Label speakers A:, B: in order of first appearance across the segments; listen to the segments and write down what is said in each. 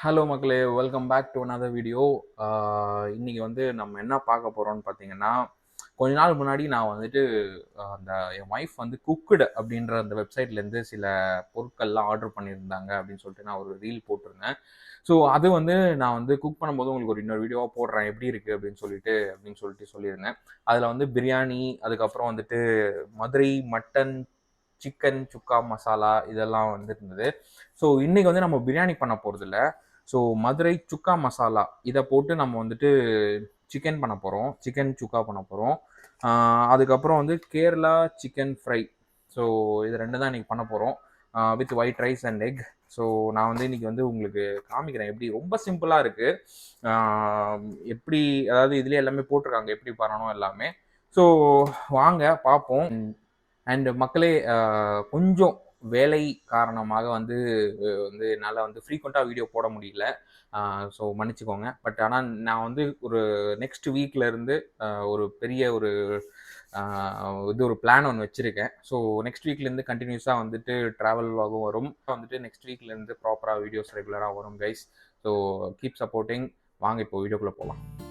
A: Hello மக்களே welcome back to another video இன்றைக்கி வந்து நம்ம என்ன பார்க்க போகிறோம்னு பார்த்தீங்கன்னா கொஞ்ச நாள் முன்னாடி நான் வந்துட்டு அந்த என் ஒய்ஃப் வந்து குக்குடு அப்படின்ற அந்த வெப்சைட்லேருந்து சில பொருட்கள்லாம் ஆர்டர் பண்ணியிருந்தாங்க அப்படின்னு சொல்லிட்டு நான் ஒரு ரீல் போட்டிருந்தேன். ஸோ அது வந்து நான் வந்து குக் பண்ணும்போது உங்களுக்கு ஒரு இன்னொரு வீடியோவாக போடுறேன். எப்படி இருக்குது அப்படின்னு சொல்லிட்டு அப்படின்னு சொல்லிட்டு சொல்லியிருந்தேன். அதில் வந்து பிரியாணி அதுக்கப்புறம் வந்துட்டு மதுரை மட்டன் சிக்கன் சுக்கா மசாலா இதெல்லாம் வந்து இருந்தது ஸோ இன்றைக்கி வந்து நம்ம பிரியாணி பண்ண போகிறதில்ல ஸோ மதுரை சுக்கா மசாலா இதை போட்டு நம்ம வந்துட்டு சிக்கன் பண்ண போகிறோம் சிக்கன் சுக்கா பண்ண போகிறோம் அதுக்கப்புறம் வந்து கேரளா சிக்கன் ஃப்ரை ஸோ இது ரெண்டு தான் இன்றைக்கி பண்ண போகிறோம் with white rice and egg so நான் வந்து இன்றைக்கி வந்து உங்களுக்கு காமிக்கிறேன். எப்படி ரொம்ப சிம்பிளாக இருக்குது எப்படி அதாவது இதுலேயே எல்லாமே போட்டிருக்காங்க. எப்படி பண்ணணும் எல்லாமே. ஸோ வாங்க பார்ப்போம். அண்ட் மக்களே கொஞ்சம் வேலை காரணமாக வந்து வந்து என்னால் வந்து ஃப்ரீக்வெண்ட்டாக வீடியோ போட முடியல. ஸோ மன்னிச்சுக்கோங்க. பட் ஆனால் நான் வந்து ஒரு நெக்ஸ்ட் வீக்லேருந்து ஒரு பெரிய ஒரு இது ஒரு பிளான் ஒன்று வச்சுருக்கேன். ஸோ நெக்ஸ்ட் வீக்லேருந்து கண்டினியூஸாக வந்துட்டு ட்ராவல் ஆகும் வரும். வந்துட்டு நெக்ஸ்ட் வீக்லேருந்து ப்ராப்பராக வீடியோஸ் ரெகுலராக வரும் கைஸ் ஸோ கீப் சப்போர்ட்டிங் வாங்க இப்போ வீடியோக்குள்ளே போகலாம்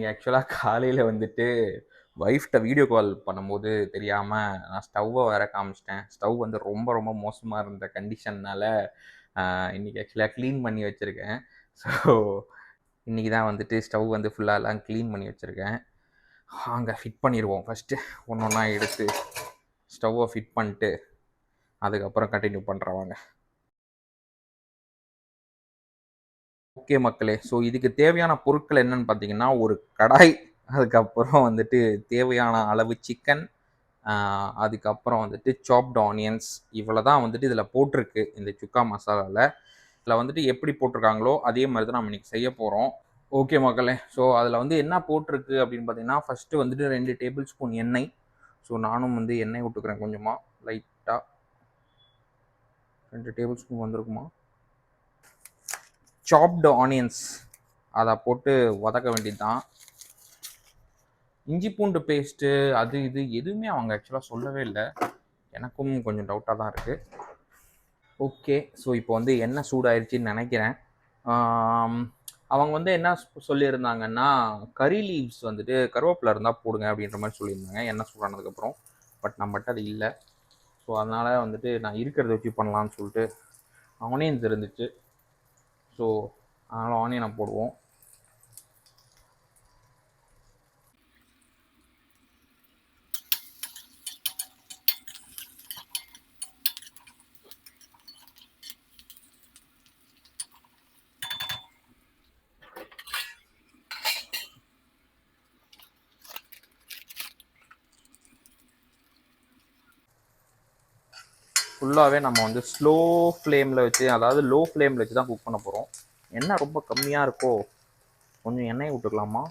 A: இன்னைக்கு ஆக்சுவலாக காலையில் வந்துட்டு ஒய்ஃப்ட்ட வீடியோ கால் பண்ணும்போது தெரியாமல் நான் ஸ்டவ்வை வேற காமிச்சிட்டேன். ஸ்டவ் வந்து ரொம்ப ரொம்ப மோசமாக இருந்த கண்டிஷன்னால் இன்றைக்கி ஆக்சுவலாக க்ளீன் பண்ணி வச்சுருக்கேன். ஸோ இன்றைக்கி தான் வந்துட்டு ஸ்டவ் வந்து ஃபுல்லாக எல்லாம் க்ளீன் பண்ணி வச்சுருக்கேன். அங்கே ஃபிட் பண்ணிடுவோம் ஃபஸ்ட்டு ஒன்று ஒன்றா எடுத்து ஸ்டவ்வை ஃபிட் பண்ணிட்டு அதுக்கப்புறம் கண்டினியூ பண்ணுறவாங்க ஓகே மக்களே. ஸோ இதுக்கு தேவையான பொருட்கள் என்னன்னு பார்த்தீங்கன்னா ஒரு கடாய் அதுக்கப்புறம் வந்துட்டு தேவையான அளவு சிக்கன் அதுக்கப்புறம் வந்துட்டு சாப்ட் ஆனியன்ஸ் இவ்வளோ தான் வந்துட்டு இதில் போட்டிருக்கு இந்த சுக்கா மசாலாவில் இதில் வந்துட்டு எப்படி போட்டிருக்காங்களோ அதே மாதிரி தான் நம்ம இன்றைக்கி செய்ய போகிறோம் ஓகே மக்களே. ஸோ அதில் வந்து என்ன போட்டிருக்கு அப்படின்னு பார்த்தீங்கன்னா ஃபஸ்ட்டு வந்துட்டு ரெண்டு டேபிள் ஸ்பூன் எண்ணெய். ஸோ நானும் வந்து எண்ணெய் விட்டுக்கிறேன் கொஞ்சமாக லைட்டாக ரெண்டு டேபிள் ஸ்பூன் வந்திருக்குமா? சாப்டு ஆனியன்ஸ் அதை போட்டு வதக்க வேண்டியது தான் இஞ்சி பூண்டு பேஸ்ட்டு அது இது எதுவுமே அவங்க ஆக்சுவலாக சொல்லவே இல்லை. எனக்கும் கொஞ்சம் டவுட்டாக தான் இருக்குது ஓகே ஸோ இப்போ வந்து என்ன சூடாயிருச்சின்னு நினைக்கிறேன். அவங்க வந்து என்ன சொல்லியிருந்தாங்கன்னா கறி லீவ்ஸ் வந்துட்டு கருவேப்பிலை இருந்தால் போடுங்க அப்படின்ற மாதிரி சொல்லியிருந்தாங்க. என்ன சூடானதுக்கப்புறம் பட் நம்மகிட்ட அது இல்லை. ஸோ அதனால் வந்துட்டு நான் இருக்கிறத வச்சு பண்ணலான்னு சொல்லிட்டு ஆனியன்ஸ் இருந்துச்சு ஸோ அதனால் ஆனியனை போடுவோம். ஃபுல்லாகவே நம்ம வந்து ஸ்லோ ஃப்ளேமில் வச்சு அதாவது லோ ஃப்ளேமில் வச்சு தான் குக் பண்ண போகிறோம் எண்ணெய் ரொம்ப கம்மியாக இருக்கோ கொஞ்சம் எண்ணெயை விட்டுக்கலாமா?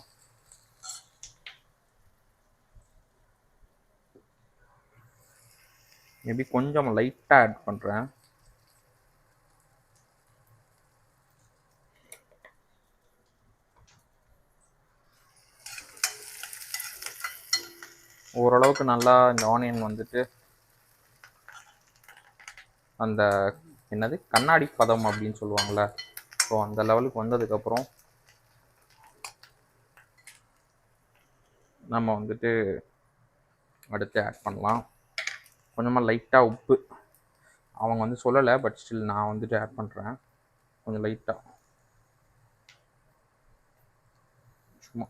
A: மேபி கொஞ்சம் லைட்டாக ஆட் பண்ணுறேன் ஓரளவுக்கு நல்லா இந்த ஆனியன் வந்துட்டு அந்த என்னது? கண்ணாடி பதம் அப்படின்னு சொல்லுவாங்கள்ல ஸோ அந்த லெவலுக்கு வந்ததுக்கப்புறம் நம்ம வந்துட்டு அடுத்து ஆட் பண்ணலாம். கொஞ்சமாக லைட்டாக உப்பு. அவங்க வந்து சொல்லலை பட் ஸ்டில் நான் வந்துட்டு ஆட் பண்ணுறேன் கொஞ்சம் லைட்டாக சும்மா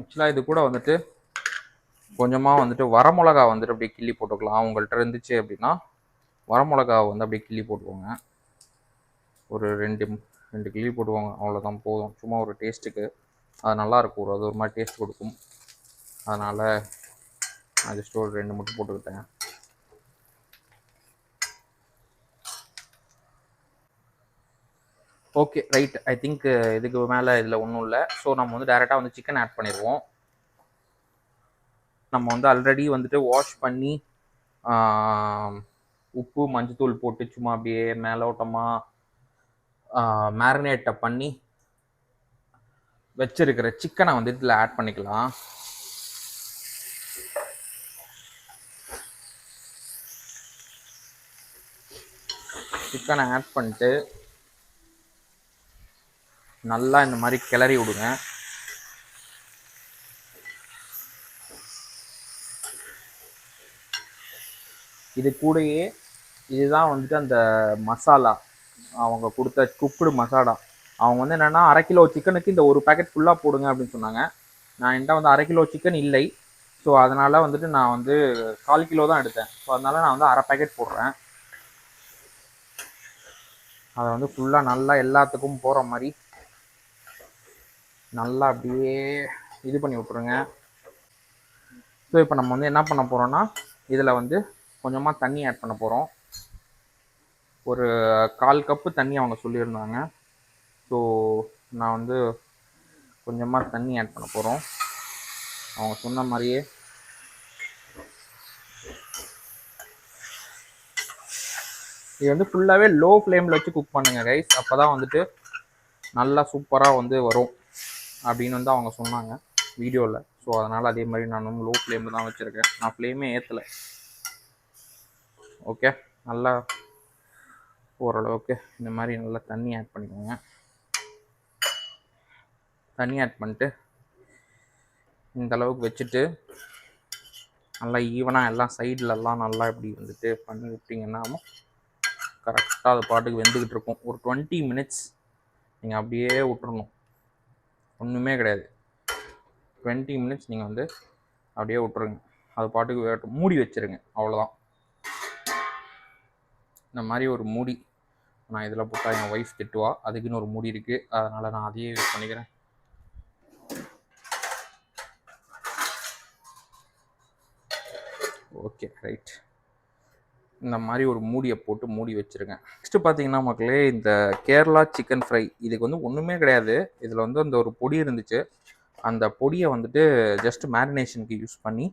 A: ஆக்சுவலாக இது கூட வந்துட்டு கொஞ்சமாக வந்துட்டு வரமிளகா வந்துட்டு அப்படியே கிள்ளி போட்டுக்கலாம். உங்கள்கிட்ட இருந்துச்சு அப்படின்னா வரமிளகாவை வந்து அப்படியே கிள்ளி போட்டுக்கோங்க. ஒரு ரெண்டு ரெண்டு கிள்ளி போட்டுக்கோங்க. அவ்வளோதான் போதும். சும்மா ஒரு டேஸ்ட்டுக்கு அது நல்லாயிருக்கும் ஒரு அது ஒரு மாதிரி டேஸ்ட் கொடுக்கும். அதனால் நான் ஜஸ்ட் ஒரு ரெண்டு மட்டும் போட்டுக்கிட்டேன். ஓகே ரைட் ஐ திங்க் இதுக்கு மேலே இதில் ஒன்றும் இல்லை. ஸோ நம்ம வந்து டேரெக்டாக வந்து சிக்கன் ஆட் பண்ணிடுவோம் நம்ம வந்து ஆல்ரெடி வந்துட்டு வாஷ் பண்ணி உப்பு மஞ்சத்தூள் போட்டு சும்மா அப்படியே மேலோட்டமாக மேரினேட்டை பண்ணி வச்சிருக்கிற சிக்கனை வந்து இதில் ஆட் பண்ணிக்கலாம். சிக்கனை ஆட் பண்ணிட்டு நல்லா இந்த மாதிரி கிளறி விடுங்க. இது கூடயே இதுதான் வந்துட்டு அந்த மசாலா. அவங்க கொடுத்த குக்குடு மசாலா. அவங்க வந்து என்னென்னா அரை கிலோ சிக்கனுக்கு இந்த ஒரு பேக்கெட் ஃபுல்லாக போடுங்க அப்படின்னு சொன்னாங்க. நான் என்கிட்ட வந்து அரை கிலோ சிக்கன் இல்லை. ஸோ அதனால் வந்துட்டு நான் வந்து கால் கிலோ தான் எடுத்தேன். ஸோ அதனால நான் வந்து அரை பேக்கெட் போடுறேன். அதை வந்து ஃபுல்லாக நல்லா எல்லாத்துக்கும் போகிற மாதிரி நல்லா அப்படியே இது பண்ணி விட்ருங்க ஸோ இப்போ நம்ம வந்து என்ன பண்ண போகிறோம்னா இதில் வந்து கொஞ்சமாக தண்ணி ஆட் பண்ண போகிறோம் ஒரு கால் கப்பு தண்ணி அவங்க சொல்லியிருந்தாங்க. ஸோ நான் வந்து கொஞ்சமாக தண்ணி ஆட் பண்ண போகிறோம் அவங்க சொன்ன மாதிரியே. இது வந்து ஃபுல்லாகவே லோ ஃப்ளேமில் வச்சு குக் பண்ணுங்க ரைஸ் அப்போ தான் வந்துட்டு நல்லா சூப்பராக வந்து வரும். அப்படின்னு வந்து அவங்க சொன்னாங்க வீடியோவில் ஸோ அதனால் அதே மாதிரி நானும் லோ ஃப்ளேமில் தான் வச்சுருக்கேன். நான் ஃப்ளேமே ஏற்றலை ஓகே நல்லா ஓரளவுக்கு இந்த மாதிரி நல்லா தண்ணி ஆட் பண்ணிக்கோங்க. தண்ணி ஆட் பண்ணிட்டு இந்த அளவுக்கு வச்சுட்டு நல்லா ஈவனாக எல்லாம் சைட்லலாம் நல்லா இப்படி வந்துட்டு பண்ணி விட்டிங்கன்னா கரெக்டாக அது பாட்டுக்கு வெந்துக்கிட்டு இருக்கும். ஒரு டுவெண்ட்டி மினிட்ஸ் நீங்கள் அப்படியே விட்டுறணும். ஒன்றுமே கிடையாது. டுவெண்ட்டி மினிட்ஸ் நீங்கள் வந்து அப்படியே விட்டுருங்க. அது பாட்டுக்கு மூடி வச்சிருங்க. அவ்வளோதான் இந்த மாதிரி ஒரு மூடி நான் இதில் போட்டால் என் ஒய்ஃப் திட்டுவா. அதுக்குன்னு ஒரு மூடி இருக்குது அதனால் நான் அதையே யூஸ் பண்ணிக்கிறேன். ஓகே ரைட் இந்த மாதிரி ஒரு மூடியை போட்டு மூடி வச்சுருக்கேன் நெக்ஸ்ட்டு பார்த்தீங்கன்னா மக்களே இந்த கேரளா சிக்கன் ஃப்ரை இதுக்கு வந்து ஒன்றுமே கிடையாது. இதில் வந்து அந்த ஒரு பொடி இருந்துச்சு. அந்த பொடியை வந்துட்டு ஜஸ்ட் மேரினேஷனுக்கு யூஸ் பண்ணி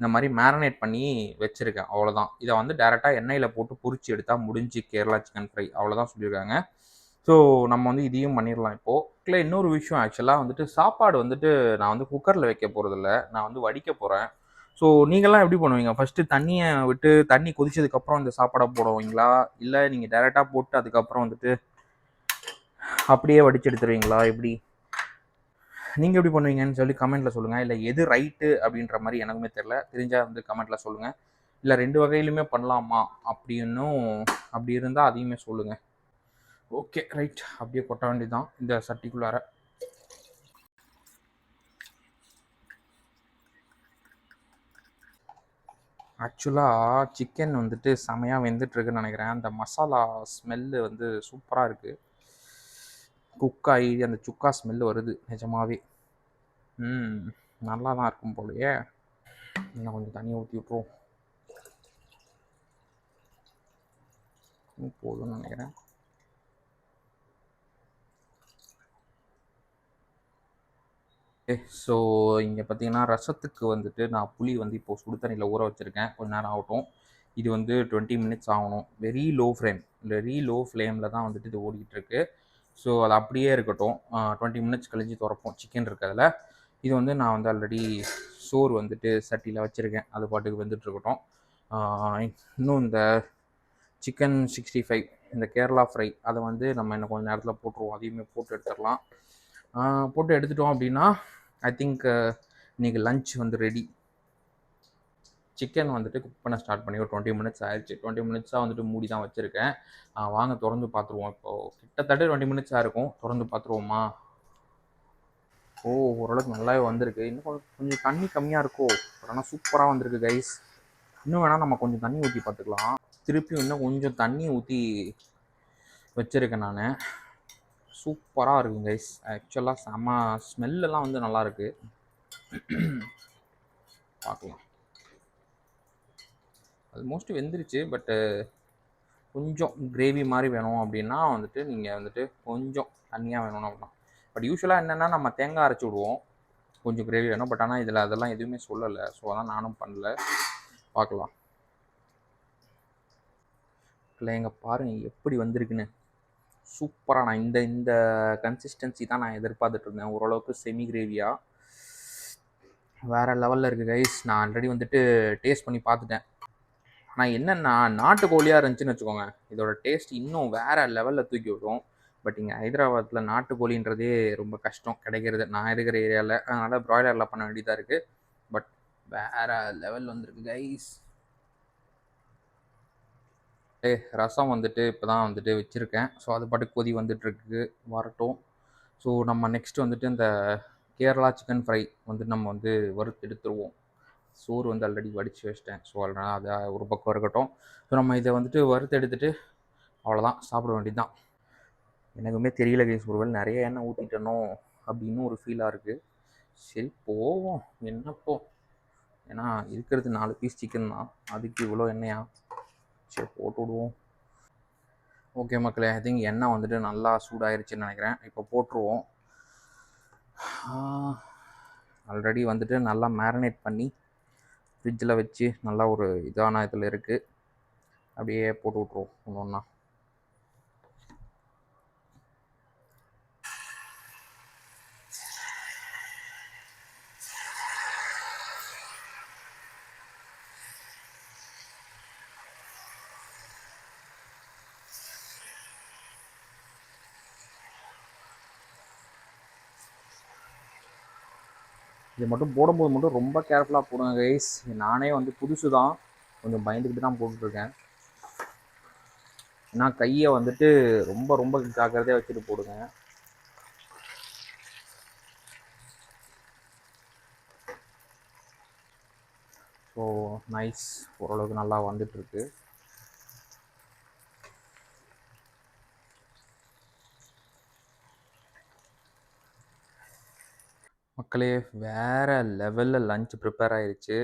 A: இந்த மாதிரி மேரினேட் பண்ணி வச்சுருக்கேன். அவ்வளோதான் இதை வந்து டேரெக்டாக எண்ணெயில் போட்டு பொரிச்சு எடுத்தால் முடிஞ்சு கேரளா சிக்கன் ஃப்ரை. அவ்வளோதான் சொல்லியிருக்காங்க. ஸோ நம்ம வந்து இதையும் பண்ணிடலாம் இப்போது இல்லை இன்னொரு விஷயம் ஆக்சுவலாக வந்துட்டு சாப்பாடு வந்துட்டு நான் வந்து குக்கரில் வைக்க போகிறதில்ல நான் வந்து வடிக்க போகிறேன் ஸோ நீங்கள்லாம் எப்படி பண்ணுவீங்க? ஃபஸ்ட்டு தண்ணியை விட்டு தண்ணி கொதிச்சதுக்கப்புறம் இந்த சாப்பாடை போடுவீங்களா? இல்லை நீங்கள் டேரெக்டாக போட்டு அதுக்கப்புறம் வந்துட்டு அப்படியே வடிச்சு எடுத்துருவீங்களா எப்படி? நீங்கள் எப்படி பண்ணுவீங்கன்னு சொல்லி கமெண்ட்டில் சொல்லுங்கள் இல்லை எது ரைட்டு அப்படின்ற மாதிரி எனக்குமே தெரில தெரிஞ்சால் வந்து கமெண்ட்டில் சொல்லுங்கள் இல்லை ரெண்டு வகையிலுமே பண்ணலாமா அப்படின்னும் அப்படி இருந்தால் அதையுமே சொல்லுங்கள் ஓகே ரைட் அப்படியே கொட்ட வேண்டியதுதான். இந்த சட்டிக்குள்ளார. ஆக்சுவலாக சிக்கன் வந்துட்டு செமையாக வெந்துட்டுருக்குன்னு நினைக்கிறேன். அந்த மசாலா ஸ்மெல்லு வந்து சூப்பராக இருக்குது குக் ஆகி அந்த சுக்கா ஸ்மெல்லு வருது நிஜமாவே. ம் நல்லா தான் இருக்கும் போலயே. இன்னும் கொஞ்சம் தண்ணி ஊற்றி விட்ருவோம் போதும்னு நினைக்கிறேன். ஸோ இங்கே பார்த்தீங்கன்னா ரசத்துக்கு வந்துட்டு நான் புளி வந்து இப்போது சுடு தண்ணியில் ஊற வச்சுருக்கேன். கொஞ்ச நேரம் ஆகட்டும். இது வந்து டுவெண்ட்டி மினிட்ஸ் ஆகணும். Very low flame very low ஃப்ளேமில் தான் வந்துட்டு இது ஓடிக்கிட்டு இருக்கு. ஸோ அது அப்படியே இருக்கட்டும். டுவெண்ட்டி மினிட்ஸ் கழிஞ்சு திறப்போம். சிக்கன் இருக்கிறதுல. இது வந்து நான் வந்து ஆல்ரெடி சோறு வந்துட்டு சட்டியில் வச்சுருக்கேன். அது பாட்டுக்கு வெந்துட்டு இருக்கட்டும். இன்னும் இந்த சிக்கன் சிக்ஸ்டி ஃபைவ் இந்த கேரளா ஃப்ரை அதை வந்து நம்ம இன்னும் கொஞ்சம் நேரத்தில் போட்டுருவோம். அதையுமே போட்டு எடுத்துடலாம். போட்டு எடுத்துட்டோம் அப்படின்னா ஐ திங்க் uh, இன்னைக்கு லஞ்ச் வந்து ரெடி சிக்கன் வந்துட்டு குக் பண்ண ஸ்டார்ட் பண்ணி ஒரு டுவெண்ட்டி மினிட்ஸ் ஆயிடுச்சு டுவெண்ட்டி மினிட்ஸாக வந்துட்டு மூடி தான் வச்சுருக்கேன். வாங்க திறந்து பார்த்துருவோம் இப்போது கிட்டத்தட்ட டுவெண்ட்டி மினிட்ஸாக இருக்கும். திறந்து பார்த்துருவோமா ஓ ஓரளவுக்கு நல்லாவே வந்திருக்கு. இன்னும் கொஞ்சம் கொஞ்சம் தண்ணி கம்மியாக இருக்கோ? ஆனால் சூப்பராக வந்திருக்கு கைஸ் இன்னும் வேணால் நம்ம கொஞ்சம் தண்ணி ஊற்றி பார்த்துக்கலாம் திருப்பியும் இன்னும் கொஞ்சம் தண்ணி ஊற்றி வச்சுருக்கேன் நான். சூப்பராக இருக்குங்க கைஸ் ஆக்சுவலாக செம ஸ்மெல்லெல்லாம் வந்து நல்லா பார்க்கலாம். பார்க்கலாம் ஆல்மோஸ்ட் வெந்துருச்சு பட்டு கொஞ்சம் கிரேவி மாதிரி வேணும் அப்படின்னா வந்துட்டு நீங்கள் வந்துட்டு கொஞ்சம் தண்ணியாக வேணும்னு அப்படின்னா பட் யூஸ்வலாக என்னென்னா நம்ம தேங்காய் அரைச்சி விடுவோம். கொஞ்சம் கிரேவி வேணும் பட் ஆனால் இதில் அதெல்லாம் எதுவுமே சொல்லலை. ஸோ அதான் நானும் பண்ணல. பார்க்கலாம். இல்லை எங்கள் பாருங்கள் எப்படி வந்திருக்குன்னு. சூப்பராக நான் இந்த இந்த கன்சிஸ்டன்சி தான் நான் எதிர்பார்த்துட்டு இருந்தேன் ஓரளவுக்கு செமி கிரேவியாக வேறு லெவலில் இருக்குது கைஸ் நான் ஆல்ரெடி வந்துட்டு டேஸ்ட் பண்ணி பார்த்துட்டேன். ஆனால் என்னென்னா நாட்டுக்கோழியாக இருந்துச்சுன்னு வச்சுக்கோங்க. இதோட டேஸ்ட் இன்னும் வேறு லெவலில் தூக்கி விடும் பட் இங்கே ஹைதராபாத்தில் நாட்டுக்கோழின்றதே ரொம்ப கஷ்டம். கிடைக்கிறது நான் இருக்கிற ஏரியாவில் அதனால் ப்ராய்லரில் பண்ண வேண்டியதாக இருக்குது பட் வேறு லெவல் வந்திருக்கு கைஸ் ரசம் வந்துட்டு இப்போ தான் வந்துட்டு வச்சுருக்கேன். ஸோ அது பாட்டு கொதி வந்துட்டுருக்கு. வரட்டும். ஸோ நம்ம நெக்ஸ்ட் வந்துட்டு இந்த கேரளா சிக்கன் ஃப்ரை வந்துட்டு நம்ம வந்து வறுத்து எடுத்துருவோம். சோறு வந்து ஆல்ரெடி வடித்து வச்சிட்டேன். ஸோ அதனால் அதை ஒரு பக்கம் இருக்கட்டும். ஸோ நம்ம இதை வந்துட்டு வறுத்து எடுத்துகிட்டு அவ்வளோதான் சாப்பிட வேண்டியது தான் எனக்குமே தெரியல கேஸ் ஒருவேளை நிறைய எண்ணெய் ஊற்றிட்டனோ அப்படின்னு ஒரு ஃபீலாக இருக்குது சரி போவோம். என்னப்போ? ஏன்னா இருக்கிறது நாலு பீஸ் சிக்கன் தான். அதுக்கு இவ்வளோ எண்ணெயா? சரி போட்டு விடுவோம். ஓகே மக்களே ஐ திங்க் எண்ணெய் வந்துட்டு நல்லா சூடாயிருச்சுன்னு நினைக்கிறேன். இப்போ போட்டுருவோம். ஆல்ரெடி வந்துட்டு நல்லா மேரினேட் பண்ணி ஃப்ரிட்ஜில் வச்சு நல்லா ஒரு இதான இதில் இருக்குது அப்படியே போட்டு விட்ருவோம் ஒன்று ஒன்றா இது மட்டும் போடும்போது மட்டும் ரொம்ப கேர்ஃபுல்லாக போடுங்க கைஸ் நானே வந்து புதுசு தான் கொஞ்சம் பயந்துக்கிட்டு தான் போட்டுட்ருக்கேன். ஏன்னா கையை வந்துட்டு ரொம்ப ரொம்ப ஜாக்கிரதையாக வச்சுட்டு போடுங்க. ஸோ நைஸ் ஓரளவுக்கு நல்லா வந்துட்டுருக்கு மக்களே வேறு லெவலில் லஞ்ச் ப்ரிப்பேர் ஆயிருச்சு.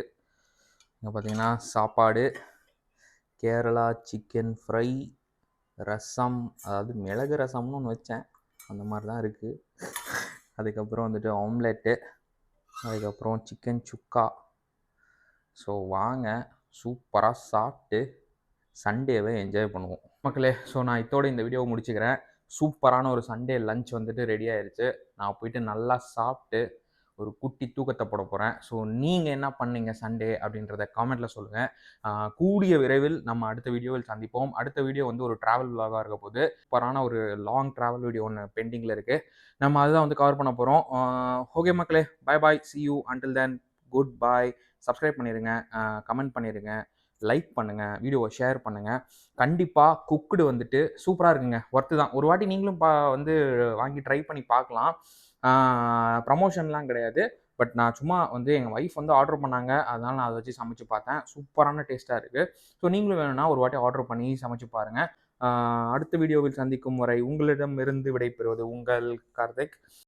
A: இங்கே பார்த்தீங்கன்னா சாப்பாடு கேரளா சிக்கன் ஃப்ரை ரசம் அதாவது மிளகு ரசம்னு ஒன்று வச்சேன். அந்த மாதிரி தான் இருக்குது அதுக்கப்புறம் வந்துட்டு ஆம்லெட்டு அதுக்கப்புறம் சிக்கன் சுக்கா ஸோ வாங்க சூப்பராக சாப்பிட்டு சண்டேவை என்ஜாய் பண்ணுவோம். மக்களே ஸோ நான் இதோட இந்த வீடியோவை முடிச்சுக்கிறேன். சூப்பரான ஒரு சண்டே லஞ்ச் வந்துட்டு ரெடி ஆயிடுச்சு நான் போயிட்டு நல்லா சாப்பிட்டு ஒரு குட்டி தூக்கத்தை போட போகிறேன் ஸோ நீங்கள் என்ன பண்ணீங்க சண்டே அப்படின்றத காமெண்ட்டில் சொல்லுங்கள் கூடிய விரைவில் நம்ம அடுத்த வீடியோவில் சந்திப்போம். அடுத்த வீடியோ வந்து ஒரு ட்ராவல் விலாகாக இருக்க போது பரான ஒரு லாங் ட்ராவல் வீடியோ ஒன்று பெண்டிங்கில் இருக்குது நம்ம அதுதான் வந்து கவர் பண்ண போகிறோம் ஓகே மக்களே bye bye see you until then good bye subscribe பண்ணிடுங்க கமெண்ட் பண்ணிடுங்க லைக் பண்ணுங்கள் வீடியோவை ஷேர் பண்ணுங்கள் கண்டிப்பாக குக்குடு வந்துட்டு சூப்பராக இருக்குங்க. ஒர்த்து தான். ஒரு வாட்டி நீங்களும் பா வந்து வாங்கி ட்ரை பண்ணி பார்க்கலாம். ப்ரமோஷன்லாம் கிடையாது. பட் நான் சும்மா வந்து எங்கள் ஒய்ஃப் வந்து ஆர்டர் பண்ணாங்க. அதனால் நான் அதை வச்சு சமைச்சு பார்த்தேன். சூப்பரான டேஸ்ட்டாக இருக்குது ஸோ நீங்களும் வேணும்னா ஒரு வாட்டி ஆர்டர் பண்ணி சமைச்சு பாருங்கள் அடுத்த வீடியோவில் சந்திக்கும் வரை உங்களிடமிருந்து விடைபெறுவது உங்கள் கார்த்திக்.